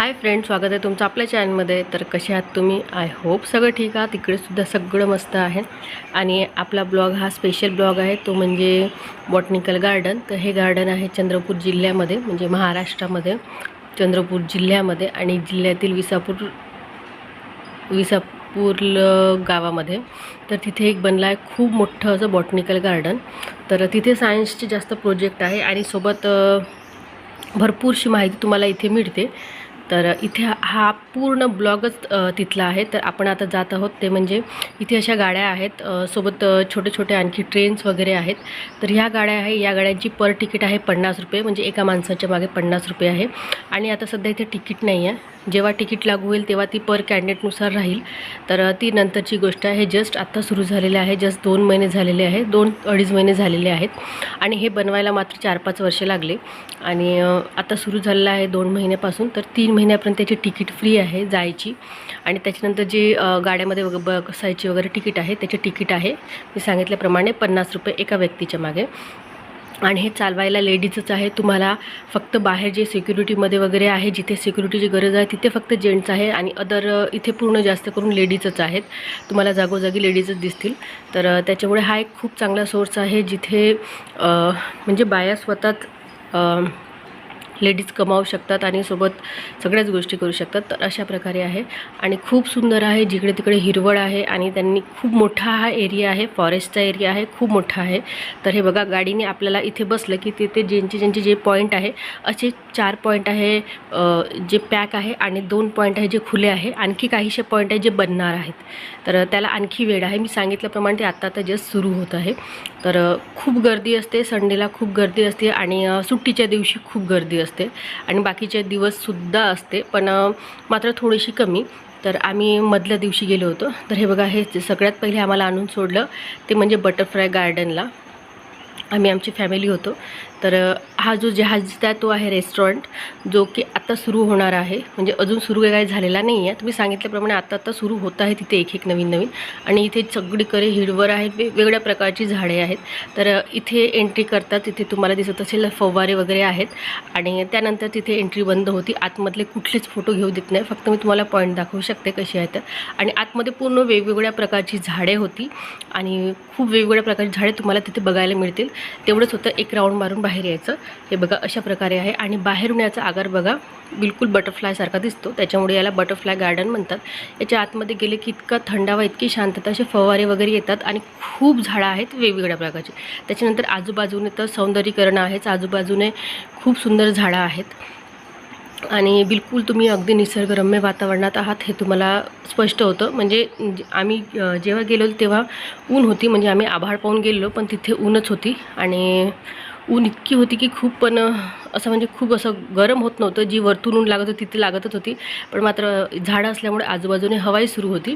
Hi friend स्वागत आहे तुमचं आपल्या चॅनलमध्ये तर कसे आहात तुम्ही? आय होप सगळं ठीक आहात. तिकडेसुद्धा सगळं मस्त आहे. आणि आपला ब्लॉग हा स्पेशल ब्लॉग आहे. तो म्हणजे बॉटनिकल गार्डन तर हे गार्डन आहे चंद्रपूर जिल्ह्यामध्ये म्हणजे महाराष्ट्रामध्ये चंद्रपूर जिल्ह्यामध्ये आणि जिल्ह्यातील विसापूर विसापूर गावामध्ये. तर तिथे एक बनला आहे खूप मोठं असं बॉटनिकल गार्डन तर तिथे सायन्सचे जास्त प्रोजेक्ट आहे आणि सोबत भरपूरशी माहिती तुम्हाला इथे मिळते. तर इथे हा- पूर्ण ब्लॉगच तिथला आहे. तर आपण आता जात आहोत ते म्हणजे इथे अशा गाड्या आहेत. सोबत छोटे छोटे आणखी ट्रेन्स वगैरे आहेत. तर ह्या गाड्या आहे. या गाड्यांची पर तिकीट आहे पन्नास रुपये. म्हणजे एका माणसाच्या मागे पन्नास रुपये आहे. आणि आता सध्या इथे तिकीट नाही आहे जेव्हा तिकीट लागू होईल तेव्हा ती पर कॅन्डिडेटनुसार राहील. तर ती नंतरची गोष्ट आहे जस्ट आत्ता सुरू झालेले आहे जस्ट दोन महिने झालेले आहे दोन अडीच महिने झालेले आहेत. आणि हे बनवायला मात्र चार पाच वर्षे लागले. आणि आता सुरू झालेलं आहे दोन महिन्यापासून तर तीन महिन्यापर्यंत त्याची तिकीट फ्री आहे जायची. आणि त्याच्यानंतर जे गाड्यामध्ये वग बसायची वगैरे तिकीट आहे त्याचे तिकीट आहे मी सांगितल्याप्रमाणे पन्नास रुपये एका व्यक्तीच्या मागे. आणि हे चालवायला लेडीजच आहे. तुम्हाला फक्त बाहेर जे सिक्युरिटीमध्ये वगैरे आहे जिथे सिक्युरिटीची गरज आहे तिथे फक्त जेंट्स आहे आणि अदर इथे पूर्ण जास्त करून लेडीजच आहेत. तुम्हाला जागोजागी लेडीजच दिसतील. तर त्याच्यामुळे हा एक खूप चांगला सोर्स आहे जिथे म्हणजे बाया स्वतःच लेडीज कमावू शकतात आणि सोबत सगळ्याच गोष्टी करू शकतात. तर अशा प्रकारे आहे. आणि खूप सुंदर आहे. जिकडे तिकडे हिरवळ आहे आणि त्यांनी खूप मोठा हा एरिया आहे. फॉरेस्टचा एरिया आहे. खूप मोठा आहे. तर हे बघा गाडीने आपल्याला इथे बसलं की तिथे ज्यांचे ज्यांचे जे पॉईंट आहे असे चार पॉईंट आहे जे पॅक आहे आणि दोन पॉईंट आहे जे खुले आहे. आणखी काहीशे पॉईंट आहे जे बनणार आहेत. तर त्याला आणखी वेळ आहे. मी सांगितल्याप्रमाणे ते आत्ता आता जस्ट सुरू होत आहे. तर खूप गर्दी असते. संडेला खूप गर्दी असते आणि सुट्टीच्या दिवशी खूप गर्दी असते. आणि बाकीचे दिवससुद्धा असते. पण मात्र थोडीशी कमी. तर आम्ही मधल्या दिवशी गेलो होतो. तर हे बघा हे सगळ्यात पहिले आम्हाला आणून सोडलं. ते म्हणजे बटरफ्लाय गार्डनला. आम्ही आमची फॅमिली होतो. तर हा जो जहाज आहे तो आहे रेस्टॉरंट जो की आत्ता सुरू होणार आहे. म्हणजे अजून सुरू काही झालेला नाही आहे. तुम्ही सांगितल्याप्रमाणे आत्ता आत्ता सुरू होत आहे तिथे एक एक नवीन नवीन आणि इथे सगळीकडे हिरवर आहेत वेगवेगळ्या प्रकारची झाडे आहेत. तर इथे एंट्री करतात. तिथे तुम्हाला दिसत असेल फवारे वगैरे आहेत. आणि त्यानंतर तिथे एंट्री बंद होती. आतमधले कुठलेच फोटो घेऊ देत नाही. फक्त मी तुम्हाला पॉईंट दाखवू शकते कशी आहेत आणि आतमध्ये पूर्ण वेगवेगळ्या प्रकारची झाडे होती. आणि खूप वेगवेगळ्या प्रकारची झाडे तुम्हाला तिथे बघायला मिळतील. तेवढंच होतं. एक राऊंड मारून बाहेर यायचं. हे बघा अशा प्रकारे आहे. आणि बाहेरून याचा आगार बघा बिलकुल बटरफ्लायसारखा दिसतो. त्याच्यामुळे याला बटरफ्लाय गार्डन म्हणतात. याच्या आतमध्ये गेले की इतका थंडावा इतकी शांतता असे फवारे वगैरे येतात आणि खूप झाडं आहेत वेगवेगळ्या प्रकारची. त्याच्यानंतर आजूबाजूने तर सौंदर्यीकरण आहेच. आजूबाजूने खूप सुंदर झाडं आहेत. आणि बिलकुल तुम्ही अगदी निसर्गरम्य वातावरणात आहात हे तुम्हाला स्पष्ट होतं. म्हणजे आम्ही जेव्हा गेलो तेव्हा ऊन होती. म्हणजे आम्ही आभाळ पाहून गेलो पण तिथे ऊनच होती. आणि ऊन इतकी होती की खूप पण असं म्हणजे खूप असं गरम होत नव्हतं. जी वरतून ऊन लागत होती ती लागतच होती. पण मात्र झाडं असल्यामुळे आजूबाजूने हवाई सुरू होती.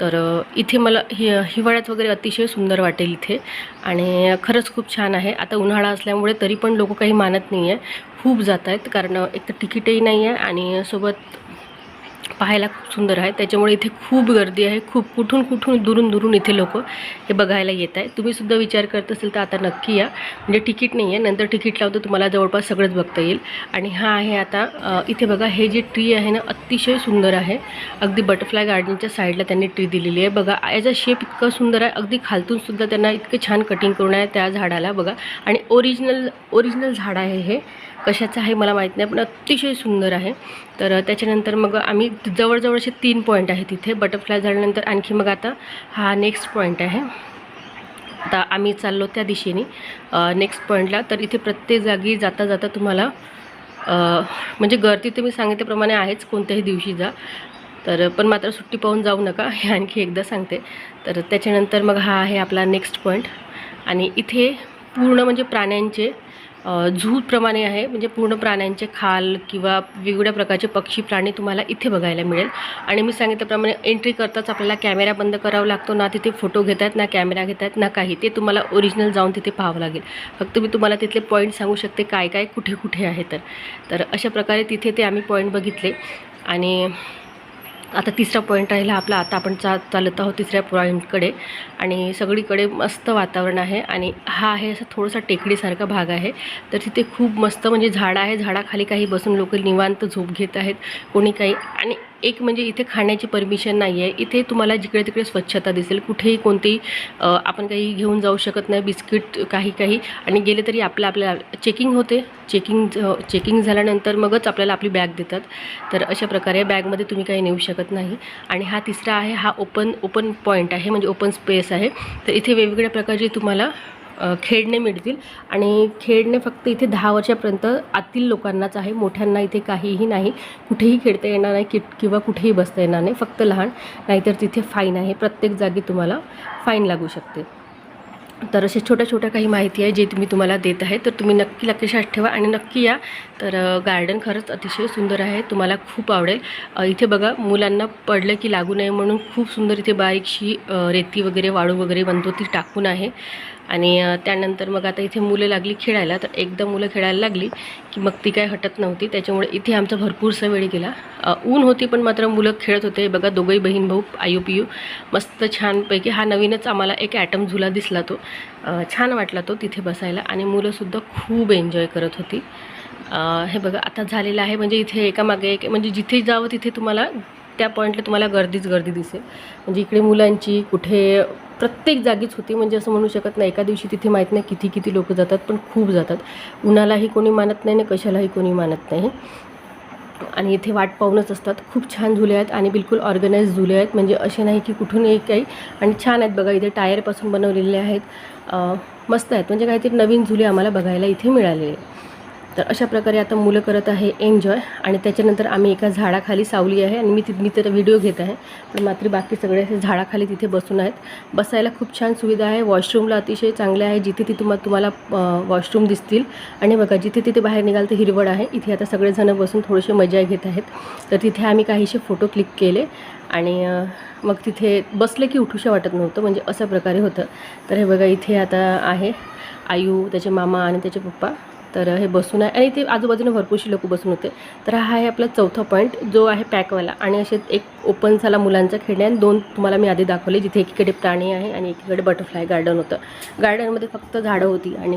तर इथे मला हि हिवाळ्यात वगैरे अतिशय सुंदर वाटेल इथे. आणि खरंच खूप छान आहे. आता उन्हाळा असल्यामुळे तरी पण लोक काही मानत नाही आहे खूप जात आहेत कारण एक तर तिकीटही नाही आहे आणि सोबत पाहायला खूप सुंदर आहे. त्याच्यामुळे इथे खूप गर्दी आहे. खूप कुठून कुठून दुरून दुरून इथे लोक हे बघायला येत आहे तुम्हीसुद्धा विचार करत असेल तर आता नक्की या. म्हणजे तिकीट नाही आहे. नंतर तिकीट लावतो तुम्हाला जवळपास सगळंच बघता येईल. आणि हा आहे आता इथे बघा हे जे ट्री आहे ना अतिशय सुंदर आहे. अगदी बटरफ्लाय गार्डनच्या साईडला त्यांनी ट्री दिलेली आहे. बघा याचा शेप इतका सुंदर आहे. अगदी खालतूनसुद्धा त्यांना इतकं छान कटिंग करून आहे त्या झाडाला बघा. आणि ओरिजिनल ओरिजिनल झाड आहे हे. कशाचं आहे मला माहीत नाही पण अतिशय सुंदर आहे. तर त्याच्यानंतर मग आम्ही जवळजवळ असे तीन पॉईंट आहे तिथे बटरफ्लाय झाल्यानंतर आणखी मग आता हा नेक्स्ट पॉईंट आहे. आता आम्ही चाललो त्या दिशेने नेक्स्ट पॉईंटला तर इथे प्रत्येक जागी जाता जाता तुम्हाला म्हणजे गर्दी तर मी सांगितल्याप्रमाणे आहेच कोणत्याही दिवशी जा. तर पण मात्र सुट्टी पाहून जाऊ नका हे आणखी एकदा सांगते. तर त्याच्यानंतर मग हा आहे आपला नेक्स्ट पॉईंट आणि इथे पूर्ण म्हणजे प्राण्यांचे झूप्रमाणे आहे. म्हणजे पूर्ण प्राण्यांचे खाल किंवा वेगवेगळ्या प्रकारचे पक्षी प्राणी तुम्हाला इथे बघायला मिळेल. आणि मी सांगितल्याप्रमाणे एंट्री करताच आपल्याला कॅमेरा बंद करावा लागतो. ना तिथे फोटो घेत आहेत ना कॅमेरा घेत आहेत ना काही. ते तुम्हाला ओरिजिनल जाऊन तिथे पाहावं लागेल. फक्त मी तुम्हाला तिथले पॉईंट सांगू शकते काय काय कुठे कुठे आहे तर. तर अशा प्रकारे तिथे ते आम्ही पॉईंट बघितले. आणि आता तिसरा पॉईंट राहिला आपला. आता आपण चा चालत आहोत तिसऱ्या पॉईंटकडे आणि सगळीकडे मस्त वातावरण आहे. आणि हा आहे असा थोडासा टेकडीसारखा भाग आहे. तर तिथे खूप मस्त म्हणजे झाडं आहे. झाडाखाली काही बसून लोक निवांत झोप घेत आहेत. कोणी काही आणि एक म्हणजे इथे खाण्याची परमिशन नाही आहे इथे तुम्हाला जिकडे तिकडे स्वच्छता दिसेल. कुठेही कोणतेही आपण काही घेऊन जाऊ शकत नाही बिस्किट काही काही. आणि गेले तरी आपलं आपल्या चेकिंग होते. चेकिंग चेकिंग झाल्यानंतर मगच आपल्याला आपली बॅग देतात. तर अशा प्रकारे बॅगमध्ये तुम्ही काही नेऊ शकत नाही. आणि हा तिसरा आहे हा ओपन ओपन पॉईंट आहे म्हणजे ओपन स्पेस आहे. तर इथे वेगवेगळ्या प्रकारचे तुम्हाला खेळणे मिळतील. आणि खेळणे फक्त इथे दहा वर्षापर्यंत आतील लोकांनाच आहे. मोठ्यांना इथे काहीही नाही. कुठेही खेळता येणार नाही कि किंवा कुठेही बसता येणार नाही. फक्त लहान. नाहीतर तिथे फाईन आहे. प्रत्येक जागी तुम्हाला फाईन लागू शकते. तर अशा छोट्या छोट्या काही माहिती आहे जे मी तुम्हाला देत आहे तर तुम्ही नक्की लक्षात ठेवा आणि नक्की या. तर गार्डन खरंच अतिशय सुंदर आहे तुम्हाला खूप आवडेल. इथे बघा मुलांना पडलं की लागू नये म्हणून खूप सुंदर इथे बारीकशी रेती वगैरे वाळू वगैरे बनतो ती टाकून आहे. आणि त्यानंतर मग आता इथे मुलं लागली खेळायला तर एकदा मुलं खेळायला लागली की मग ती काय हटत नव्हती. त्याच्यामुळे इथे आमचा भरपूरसा वेळ गेला. ऊन होती पण मात्र मुलं खेळत होते. बघा दोघंही बहीण भाऊ आयू पियू मस्त छानपैकी हा नवीनच आम्हाला एक ॲटम झुला दिसला तो. छान वाटला तो तिथे बसायला आणि मुलंसुद्धा खूप एन्जॉय करत होती. हे बघा आता झालेलं आहे म्हणजे इथे एकामागे एक म्हणजे जिथे जावं तिथे तुम्हाला त्या पॉईंटला तुम्हाला गर्दीच गर्दी दिसेल. म्हणजे इकडे मुलांची कुठे प्रत्येक जागीच होती. म्हणजे असं म्हणू शकत नाही एका दिवशी तिथे माहीत नाही किती किती लोक जातात पण खूप जातात. उन्हालाही कोणी मानत नाही आणि कशालाही कोणी मानत नाही. आणि इथे वाट पाहूनच असतात. खूप छान झुले आहेत आणि बिलकुल ऑर्गनाईज झुले आहेत. म्हणजे असे नाही की कुठून एक काही. आणि छान आहेत बघा इथे टायरपासून बनवलेले आहेत. मस्त आहेत. म्हणजे काहीतरी नवीन झुले आम्हाला बघायला इथे मिळालेले तर अशा प्रकारे आता मुलं करत आहे एन्जॉय आणि त्याच्यानंतर आम्ही एका झाडाखाली सावली आहे आणि मी ति मी तर व्हिडिओ घेत आहे पण मात्र बाकी सगळे असे झाडाखाली तिथे बसून आहेत. बसायला खूप छान सुविधा आहे. वॉशरूमला अतिशय चांगले आहे. जिथे ती तुम्हा तुम्हाला वॉशरूम दिसतील. आणि बघा जिथे तिथे बाहेर निघाल तर हिरवळ आहे. इथे आता सगळेजणं बसून थोडेसे मजा घेत आहेत. तर तिथे आम्ही काहीसे फोटो क्लिक केले आणि मग तिथे बसले की उठूशा वाटत नव्हतं. म्हणजे अशा प्रकारे होतं. तर हे बघा इथे आता आहे आयू त्याचे मामा आणि त्याचे पप्पा. तर हे बसून आहे. आणि ते आजूबाजूने भरपूरशी लोक बसून होते. तर हा आहे आपला चौथा पॉईंट जो आहे पॅकवाला. आणि असे एक ओपन झाला मुलांचा खेळणे आणि दोन तुम्हाला मी आधी दाखवले जिथे एकीकडे प्राणी आहे आणि एकीकडे बटरफ्लाय गार्डन होतं. गार्डनमध्ये फक्त झाडं होती आणि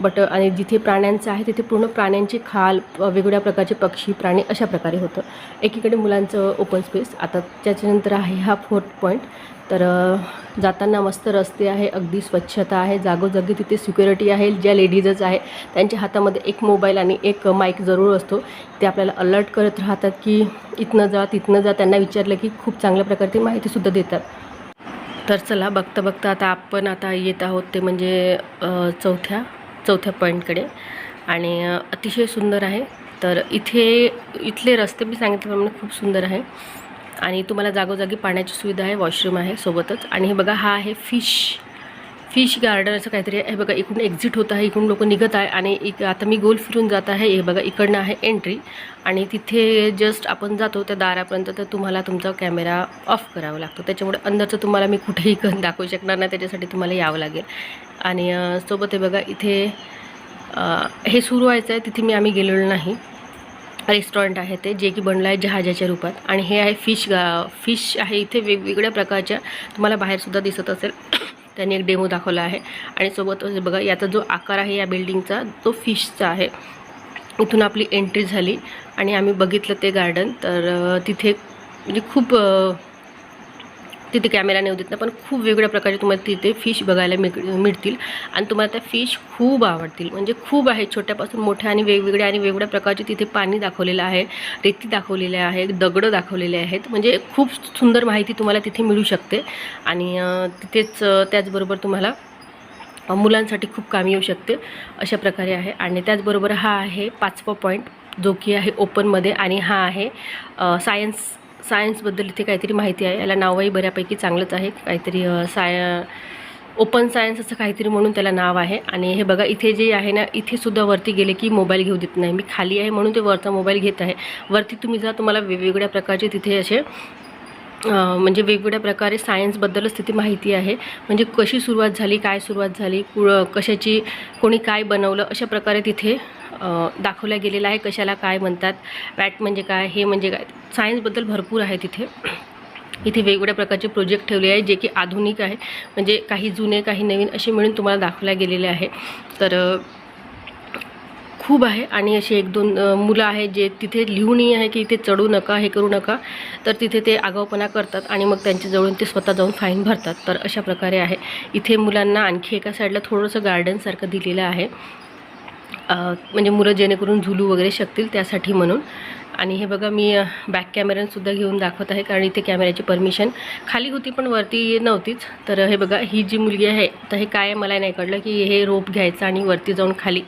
बट आणि जिथे प्राण्यांचं आहे तिथे पूर्ण प्राण्यांची खाल वेगवेगळ्या प्रकारचे पक्षी प्राणी अशा प्रकारे होतं. एकीकडे मुलांचं ओपन स्पेस आता त्याच्यानंतर आहे हा फोर्थ पॉईंट तर जाताना मस्त रस्ते आहे अगदी स्वच्छता आहे जागोजागी तिथे सिक्युरिटी आहे ज्या लेडीजच आहे त्यांच्या हातामध्ये एक मोबाईल आणि एक माईक जरूर असतो. ते आपल्याला अलर्ट करत राहतात की इथनं जा तिथनं जा. त्यांना विचारलं की खूप चांगल्या प्रकारे माहितीसुद्धा देतात. तर चला बघता बघता आता आपण आता येत आहोत ते म्हणजे चौथ्या चौथ्या पॉईंटकडे आणि अतिशय सुंदर आहे. तर इथे इथले रस्ते मी सांगितल्याप्रमाणे खूप सुंदर आहे. आणि तुम्हाला जागोजागी पाण्याची सुविधा आहे वॉशरूम आहे सोबतच. आणि हे बघा हा आहे फिश फिश गार्डन असं काहीतरी आहे. हे बघा इकडून एक्झिट होत आहे इकडून लोक निघत आहे. आणि इक आता मी गोल फिरून जात आहे. हे बघा इकडनं आहे एंट्री. आणि तिथे जस्ट आपण जातो त्या दारापर्यंत तर तुम्हाला तुमचा कॅमेरा ऑफ करावा लागतो. त्याच्यामुळे अंदरचं तुम्हाला मी कुठेही दाखवू शकणार नाही. त्याच्यासाठी तुम्हाला यावं लागेल. आणि सोबत हे बघा इथे हे सुरू व्हायचं आहे तिथे मी आम्ही गेलेलो नाही. रेस्टॉरंट आहे ते जे की बनलं आहे जहाजाच्या रूपात. आणि हे आहे फिश गा फिश आहे इथे वेगवेगळ्या प्रकारच्या तुम्हाला बाहेरसुद्धा दिसत असेल. त्यांनी एक डेमो दाखवला आहे. आणि सोबत बघा याचा जो आकार आहे या बिल्डिंगचा तो फिशचा आहे. इथून आपली एंट्री झाली. आणि आम्ही बघितलं ते गार्डन. तर तिथे म्हणजे खूप तिथे कॅमेरा नेऊ देत ना. पण खूप वेगवेगळ्या प्रकारचे तुम्हाला तिथे फिश बघायला मिळ मिळतील. आणि तुम्हाला त्या फिश खूप आवडतील. म्हणजे खूप आहे. छोट्यापासून मोठ्या आणि वेगवेगळ्या आणि वेगवेगळ्या प्रकारचे तिथे पाणी दाखवलेलं आहे. रेती दाखवलेले आहे दगडं दाखवलेले आहेत. म्हणजे खूप सुंदर माहिती तुम्हाला तिथे मिळू शकते. आणि तिथेच त्याचबरोबर तुम्हाला मुलांसाठी खूप कामी येऊ शकते. अशा प्रकारे आहे. आणि त्याचबरोबर हा आहे पाचवा पॉईंट जो की आहे ओपनमध्ये आणि हा आहे सायन्स सायन्सबद्दल इथे काहीतरी माहिती आहे. याला नावही बऱ्यापैकी चांगलंच आहे. काहीतरी साय ओपन सायन्स असं काहीतरी म्हणून त्याला नाव आहे. आणि हे बघा इथे जे आहे ना इथे सुद्धा वरती गेले की मोबाईल घेऊ देत नाही. मी खाली आहे म्हणून ते वरचा मोबाईल घेत आहे. वरती तुम्ही जा तुम्हाला वेगवेगळ्या प्रकारचे तिथे असे म्हणजे वेगवेगळ्या प्रकारे सायन्सबद्दलच तिथे माहिती आहे. म्हणजे कशी सुरुवात झाली काय सुरुवात झाली कुळ कशाची कोणी काय बनवलं अशा प्रकारे तिथे दाखवला गेलेला आहे कशाला काय म्हणतात वॅट म्हणजे काय हे म्हणजे काय सायन्सबद्दल भरपूर आहे तिथे. इथे वेगवेगळ्या प्रकारचे प्रोजेक्ट ठेवले आहे जे की आधुनिक आहे. म्हणजे काही जुने काही नवीन असे मिळून तुम्हाला दाखवल्या गेलेले आहे. तर खूप आहे. आणि असे एक दोन मुलं आहेत जे तिथे लिहूनही आहे की इथे चढू नका हे करू नका. तर तिथे ते आगाऊपणा करतात आणि मग त्यांच्याजवळून ते स्वतः जाऊन फाईन भरतात. तर अशा प्रकारे आहे. इथे मुलांना आणखी एका साईडला थोडंसं गार्डनसारखं दिलेलं आहे. म्हणजे मुलं जेणेकरून झुलू वगैरे शकतील त्यासाठी म्हणून. आणि हे बघा मी बॅक कॅमेऱ्यानंसुद्धा घेऊन दाखवत आहे कारण इथे कॅमेऱ्याची परमिशन खाली होती पण वरती नव्हतीच. तर हे बघा ही जी मुलगी आहे तर हे काय मला नाही कळलं की हे रोप घ्यायचं आणि वरती जाऊन खाली.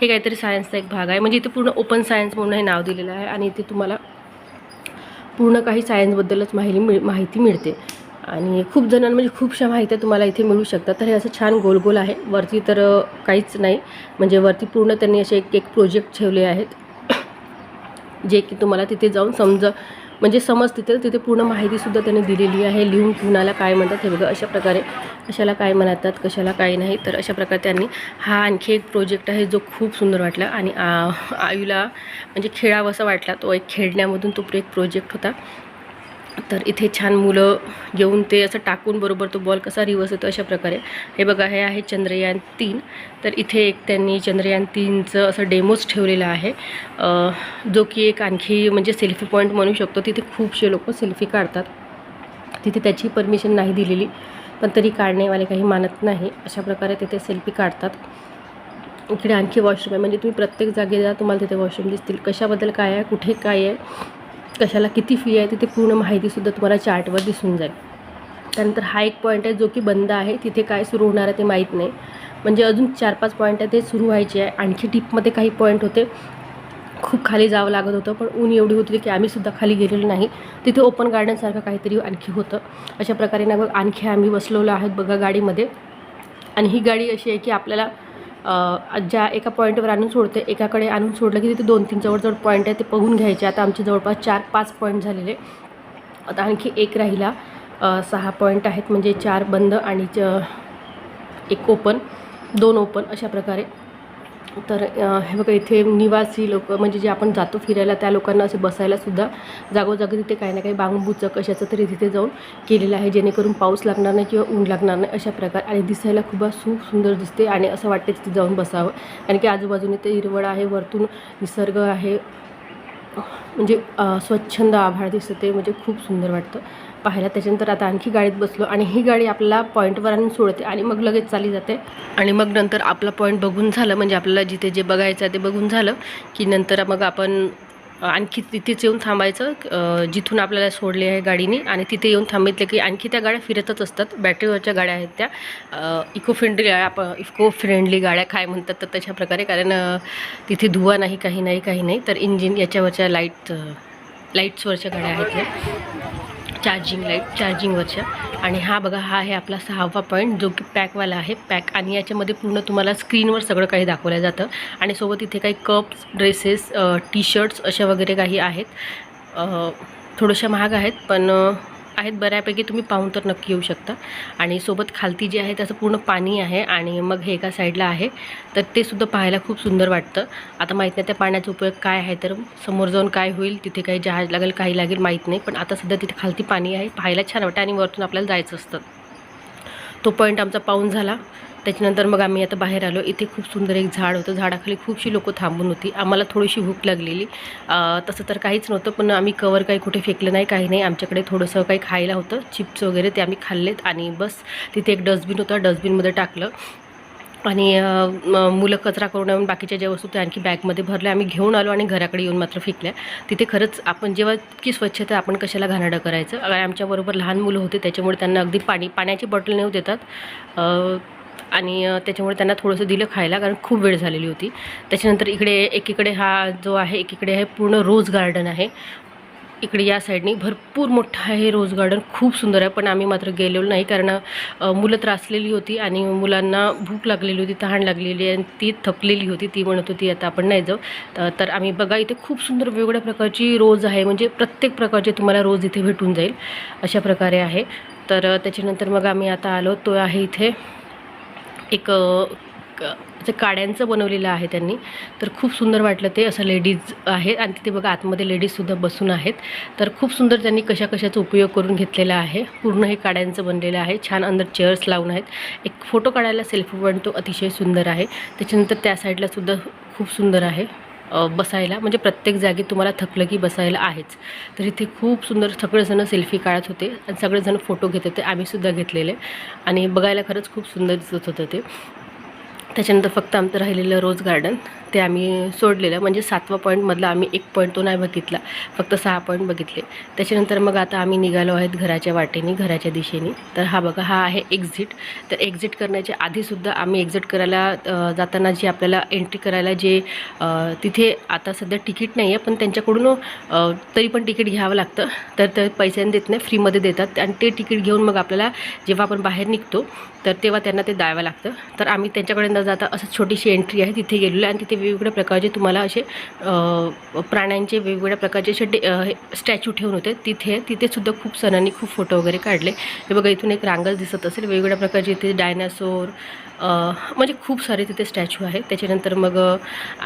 हे काहीतरी सायन्सचा एक भाग आहे. म्हणजे इथे पूर्ण ओपन सायन्स म्हणून हे नाव दिलेलं आहे आणि इथे तुम्हाला पूर्ण काही सायन्सबद्दलच माहिती मिळ माहिती मिळते. आणि खूप जणांना म्हणजे खूपशा माहित्या तुम्हाला इथे मिळू शकतात. तर हे असं छान गोल गोल आहे. वरती तर काहीच नाही. म्हणजे वरती पूर्ण त्यांनी असे एक एक प्रोजेक्ट ठेवले आहेत. जे की तुम्हाला तिथे जाऊन समज म्हणजे समज तिथे तिथे पूर्ण माहितीसुद्धा त्यांनी दिलेली आहे. लिहून कुणाला काय म्हणतात हे बघा अशा प्रकारे. कशाला काय म्हणतात कशाला काय नाही. तर अशा प्रकारे त्यांनी हा आणखी एक प्रोजेक्ट आहे जो खूप सुंदर वाटला. आणि आयुला आयूला म्हणजे खेळावासा वाटला. तो एक खेळण्यामधून तो एक प्रोजेक्ट होता. तर इथे छान मुलं येऊन ते असं टाकून बरोबर तो बॉल कसा रिवर्स येतो अशा प्रकारे. हे बघा हे आहे चंद्रयान तीन. तर इथे एक त्यांनी चंद्रयान तीनचं असं डेमोज ठेवलेलं आहे. जो की एक आणखी म्हणजे सेल्फी पॉईंट म्हणू शकतो. तिथे खूपसे लोक सेल्फी काढतात. तिथे त्याची परमिशन नाही दिलेली. पण तरी काढणेवाले काही मानत नाही. अशा प्रकारे तिथे सेल्फी काढतात. इकडे आणखी वॉशरूम आहे. म्हणजे तुम्ही प्रत्येक जागेला तुम्हाला तिथे वॉशरूम दिसतील. कशाबद्दल काय आहे? कुठे काय आहे? कशाला किती फी आहे तिथे पूर्ण माहितीसुद्धा तुम्हाला चार्टवर दिसून जाईल. त्यानंतर हा एक पॉईंट आहे जो की बंद आहे. तिथे काय सुरू होणार आहे ते माहीत नाही. म्हणजे अजून चार पाच पॉईंट आहे ते सुरू व्हायचे आहे. आणखी टिपमध्ये काही पॉईंट होते. खूप खाली जावं लागत होतं पण ऊन एवढी होती की आम्हीसुद्धा खाली गेलेलो नाही. तिथे ओपन गार्डनसारखं काहीतरी आणखी होतं. अशा प्रकारे ना बघ आणखी आम्ही बसलेलो आहेत बघा गाडीमध्ये. आणि ही गाडी अशी आहे की आपल्याला ज्या एका पॉईंटवर आणून सोडते एकाकडे आणून सोडलं की तिथे दोन तीन जवळजवळ पॉईंट आहे ते बघून घ्यायचे. आता आमचे जवळपास चार पाच पॉईंट झालेले. आता आणखी एक राहिला. सहा पॉईंट आहेत म्हणजे चार बंद आणि च- एक ओपन दोन ओपन अशा प्रकारे. तर हे बघा इथे निवासी लोक म्हणजे जे आपण जातो फिरायला त्या लोकांना असे बसायलासुद्धा जागोजागी तिथे काही ना काही बांबूचं कशाचं तरी तिथे जाऊन केलेलं आहे जेणेकरून पाऊस लागणार नाही किंवा ऊन लागणार नाही अशा प्रकारे. आणि दिसायला खूप खूप सुंदर दिसते आणि असं वाटते तिथे जाऊन बसावं. कारण की आजूबाजूने ते हिरवळ आहे वरतून निसर्ग आहे. म्हणजे स्वच्छंद आभाळ दिसतं ते म्हणजे खूप सुंदर वाटतं. पाहायला. त्याच्यानंतर आता आणखी गाडीत बसलो आणि ही गाडी आपल्याला पॉईंटवर आणून सोडते आणि मग लगेच चाली जाते. आणि मग नंतर आपला पॉईंट बघून झालं म्हणजे आपल्याला जिथे जे बघायचं आहे ते बघून झालं की नंतर मग आपण आणखी तिथेच येऊन थांबायचं जिथून आपल्याला सोडले आहे गाडीने आणि तिथे येऊन थांबितलं की आणखी त्या गाड्या फिरतच असतात. बॅटरीवरच्या गाड्या आहेत त्या. इको फ्रेंडली गाड्या आपण इको फ्रेंडली गाड्या काय म्हणतात तर तशा प्रकारे कारण तिथे धुवा नाही काही नाही काही नाही. तर इंजिन याच्यावरच्या लाइट लाईट्सवरच्या गाड्या आहेत त्या. चार्जिंग लाइट चार्जिंगवरच्या आणि हा बघा हा आहे आपला सहावा पॉईंट जो की पॅकवाला आहे पॅक आणि याच्यामध्ये पूर्ण तुम्हाला स्क्रीनवर सगळं काही दाखवलं जातं. आणि सोबत इथे काही कप्स ड्रेसेस टी शर्ट्स अशा वगैरे काही आहेत. थोड्याशा महाग आहेत पण आहेत बऱ्यापैकी तुम्ही पाहून तर नक्की येऊ शकता. आणि सोबत खालती जे आहे त्याचं पूर्ण पाणी आहे आणि मग हे एका साईडला आहे. तर ते सुद्धा पाहायला खूप सुंदर वाटतं. आता माहीत नाही त्या पाण्याचा उपयोग काय आहे तर समोर जाऊन काय होईल तिथे काही जहाज लागेल काही लागेल माहीत नाही. पण आता सध्या तिथे खालती पाणी आहे पाहायला छान वाटतं आणि वरतून आपल्याला जायचं असतं. तो पॉईंट आमचा पाहून झाला. त्याच्यानंतर मग आम्ही आता बाहेर आलो. इथे खूप सुंदर एक झाड होतं. झाडाखाली खूपशी लोकं थांबून होती. आम्हाला थोडीशी भूक लागलेली. तसं तर काहीच नव्हतं पण आम्ही कवर काही कुठे फेकलं नाही काही नाही. आमच्याकडे थोडंसं काही खायला होतं. चिप्स वगैरे ते आम्ही खाल्लेत आणि बस तिथे एक डस्टबिन होतं. डस्टबिनमध्ये टाकलं. आणि मुलं कचरा करून येऊन बाकीच्या ज्या वस्तू त्या आणखी बॅगमध्ये भरल्या. आम्ही घेऊन आलो आणि घराकडे येऊन मात्र फेकल्या. तिथे खरंच आपण जेव्हा इतकी स्वच्छता आपण कशाला घाणाडं करायचं? आणि आमच्याबरोबर लहान मुलं होते त्याच्यामुळे त्यांना अगदी पाणी पाण्याची बॉटल नेऊ देतात. आणि त्याच्यामुळे त्यांना थोडंसं दिलं खायला कारण खूप वेळ झालेली होती. त्याच्यानंतर इकडे एकीकडे हा जो आहे एकीकडे आहे पूर्ण रोज गार्डन आहे. इकडे या साईडनी भरपूर मोठं आहे रोज गार्डन खूप सुंदर आहे. पण आम्ही मात्र गेलेलो नाही कारण मुलं त्रासलेली होती आणि मुलांना भूक लागलेली होती तहान लागलेली आणि ती थकलेली होती. ती म्हणत होती आता आपण नाही जाऊ. तर आम्ही बघा इथे खूप सुंदर वेगवेगळ्या प्रकारची रोज आहे. म्हणजे प्रत्येक प्रकारचे तुम्हाला रोज इथे भेटून जाईल अशा प्रकारे आहे. तर त्याच्यानंतर मग आम्ही आता आलो तो आहे इथे. एक क- जे काड्यांचं बनवलेलं आहे त्यांनी. तर खूप सुंदर वाटलं ते असं लेडीज आहे आणि तिथे बघा आतमध्ये लेडीजसुद्धा बसून आहेत. तर खूप सुंदर त्यांनी कशा कशाचा उपयोग करून घेतलेला आहे. पूर्ण हे काड्यांचं बनलेलं आहे. छान अंदर चेअर्स लावून आहेत. एक फोटो काढायला सेल्फी पण तो अतिशय सुंदर आहे. त्याच्यानंतर त्या साईडला सुद्धा खूप सुंदर आहे. बसायला म्हणजे प्रत्येक जागी तुम्हाला थकलं की बसायला आहेच. तर इथे खूप सुंदर सगळेजणं सेल्फी काढत होते आणि सगळेजण फोटो घेत होते. आम्हीसुद्धा घेतलेले आणि बघायला खरंच खूप सुंदर दिसत होतं ते. त्याच्यानंतर फक्त आमचं राहिलेलं रोज गार्डन. ते आम्ही सोडलेलं. म्हणजे सातवा पॉईंटमधला आम्ही एक पॉईंट तो नाही बघितला. फक्त सहा पॉईंट बघितले. त्याच्यानंतर मग आता आम्ही निघालो आहेत घराच्या वाटेने घराच्या दिशेने. तर हा बघा हा आहे एक्झिट तर एक्झिट करण्याच्या आधीसुद्धा आम्ही एक्झिट करायला जाताना जे आपल्याला एंट्री करायला जे तिथे आता सध्या तिकीट नाही आहे पण त्यांच्याकडून तरी पण तिकीट घ्यावं लागतं. तर ते पैशाने देत नाही फ्रीमध्ये देतात. आणि ते तिकीट घेऊन मग आपल्याला जेव्हा आपण बाहेर निघतो तर तेव्हा त्यांना ते द्यावं लागतं. तर आम्ही त्यांच्याकडे न जाता असं छोटीशी एंट्री आहे. तिथे गेलेलो आहे आणि तिथे वेगवेगळ्या प्रकारचे तुम्हाला असे प्राण्यांचे वेगवेगळ्या प्रकारचे असे डे स्टॅच्यू ठेवून होते. तिथे तिथेसुद्धा खूप सणांनी खूप फोटो वगैरे काढले. हे बघा इथून एक रांगच दिसत असेल. वेगवेगळ्या प्रकारचे इथे डायनासोर म्हणजे खूप सारे तिथे स्टॅच्यू आहेत. त्याच्यानंतर मग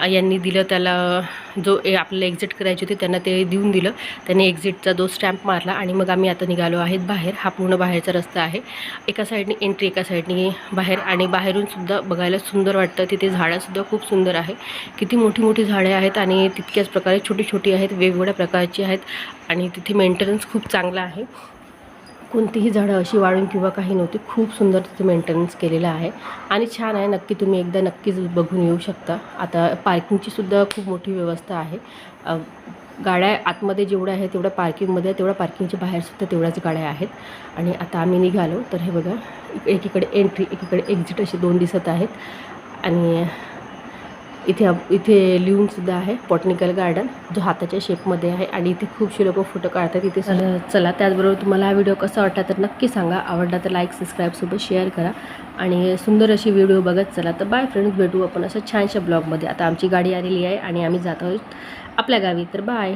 यांनी दिलं त्याला जो ए आपल्याला एक्झिट करायची होती त्यांना ते देऊन दिलं. त्यांनी एक्झिटचा जो स्टॅम्प मारला आणि मग आम्ही आता निघालो आहेत बाहेर. हा पूर्ण बाहेरचा रस्ता आहे. एका साईडने एंट्री एका साईडने बाहेर आणि बाहेरून सुद्धा बघायला सुंदर वाटतं. तिथे झाडंसुद्धा खूप सुंदर आहे. किती मोठी मोठी झाडे आहेत आणि तितक्याच प्रकारे छोटी छोटी आहेत वेगवेगळ्या प्रकारची आहेत आणि तिथे मेंटेनन्स खूप चांगला आहे. कोणतीही झाडं अशी वाळून किंवा काही नव्हती खूप सुंदर तिथे मेंटेनन्स केलेलं आहे. आणि छान आहे नक्की तुम्ही एकदा नक्कीच बघून येऊ शकता. आता पार्किंगची सुद्धा खूप मोठी व्यवस्था आहे. गाड्या आतमध्ये जेवढ्या आहेत तेवढ्या पार्किंगमध्ये तेवढ्या पार्किंगच्या बाहेरसुद्धा तेवढ्याच गाड्या आहेत. आणि आता आम्ही निघालो तर हे बघा एकीकडे एंट्री एकीकडे एक्झिट असे दोन दिसत आहेत. आणि इथे आप- इथे लिहून सुद्धा आहे बॉटनिकल गार्डन जो हाताच्या शेपमध्ये आहे आणि इथे खूपशे लोक फोटो काढतात इथे. चला चला त्याचबरोबर तुम्हाला हा व्हिडिओ कसा वाटला तर नक्की सांगा. आवडला तर लाईक सबस्क्राईबसोबत शेअर करा. आणि सुंदर अशी व्हिडिओ बघत चला तर बाय फ्रेंड्स भेटू आपण असं छानशा ब्लॉगमध्ये आता आमची गाडी आलेली आहे आणि आम्ही जात आहोत आपल्या गावी. तर बाय